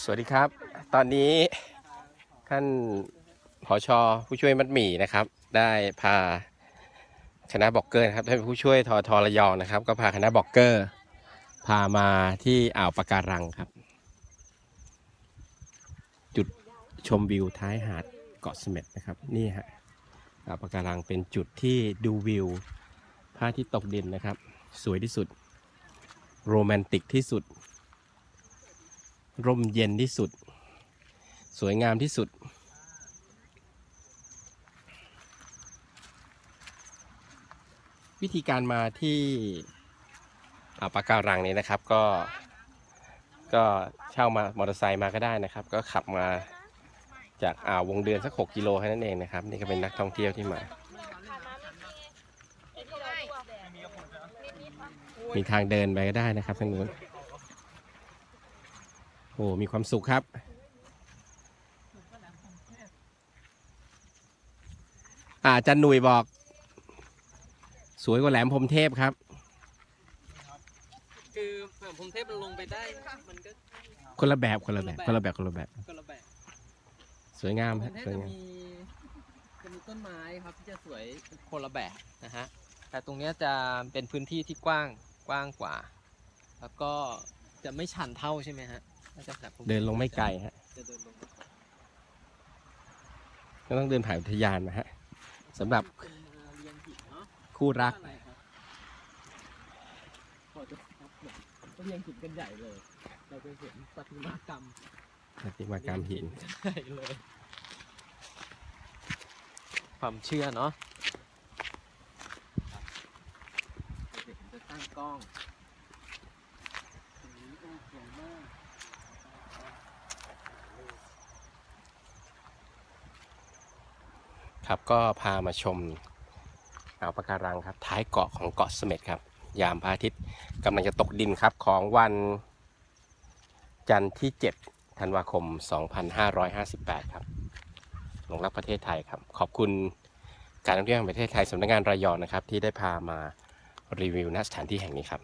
สวัสดีครับ ตอนนี้ท่านผอชอผู้ช่วยมัดหมี่นะครับ ได้พาคณะบอกเกอร์นะครับท่านผู้ช่วยทอทอระยองนะครับ ก็พาคณะบอกเกอร์ พามาที่อ่าวปะการังครับ จุดชมวิวท้ายหาดเกาะเสม็ดนะครับนี่ฮะอ่าวปะการังเป็นจุดที่ดูวิวพระอาทิตย์ตกดินนะครับ สวยที่สุด โรแมนติกที่สุด ร่มเย็นที่สุด สวยงามที่สุด วิธีการมาที่อ่าวปะการังนี้นะครับก็ ก็เช่ามามอเตอร์ไซค์มาก็ได้นะครับ ก็ขับมาจากอ่าววงเดือนสัก 6 กิโลแค่นั้นเองนะครับ นี่ก็เป็นนักท่องเที่ยวที่มา มีทางเดินไปก็ได้นะครับทางนู้น โอ้มีความสุขครับอ่าอาจันหนุ่ยบอก สวยกว่าแหลมพรหมเทพครับ คือแบบผมเทพมันลงไปได้มันก็คนละแบบคนละแบบคนละแบบคนละแบบคนละแบบสวยงามผฮะมเทพสวยจะงามมีจะมีต้นไม้ครับที่จะสวยคนละแบบนะฮะแต่ตรงเนี้ยจะเป็นพื้นที่ที่กว้างกว้างกว่า แล้วก็จะไม่ชันเท่าใช่ไหมฮะ น่าจะแบบผมเดินลงไม่ไกลฮะจะเดินลงก็ต้องเดินผ่านอุทยานนะฮะสำหรับเป็นมาเรียงหินเนาะคู่รักอะไรครับขอจะครับแบบต้องเรียงหินกันใหญ่เลย เราจะเห็นประติมากรรมปฏิมากรรมหินใช่เลย ความเชื่อเนาะเดี๋ยวผมจะตั้งกล้องตรงนี้ก็สวยมาก ครับก็พามาชมอ่าวปะการังครับ ท้ายเกาะของเกาะเสม็ดครับ ยามพระอาทิตย์กำลังจะตกดินครับของวันจันทร์ที่ 7 ธันวาคม 2558 ครับหลงรักประเทศไทยครับ ขอบคุณการท่องเที่ยวแห่งประเทศไทยสำนักงานระยองนะครับ ที่ได้พามารีวิวณสถานที่แห่งนี้ครับ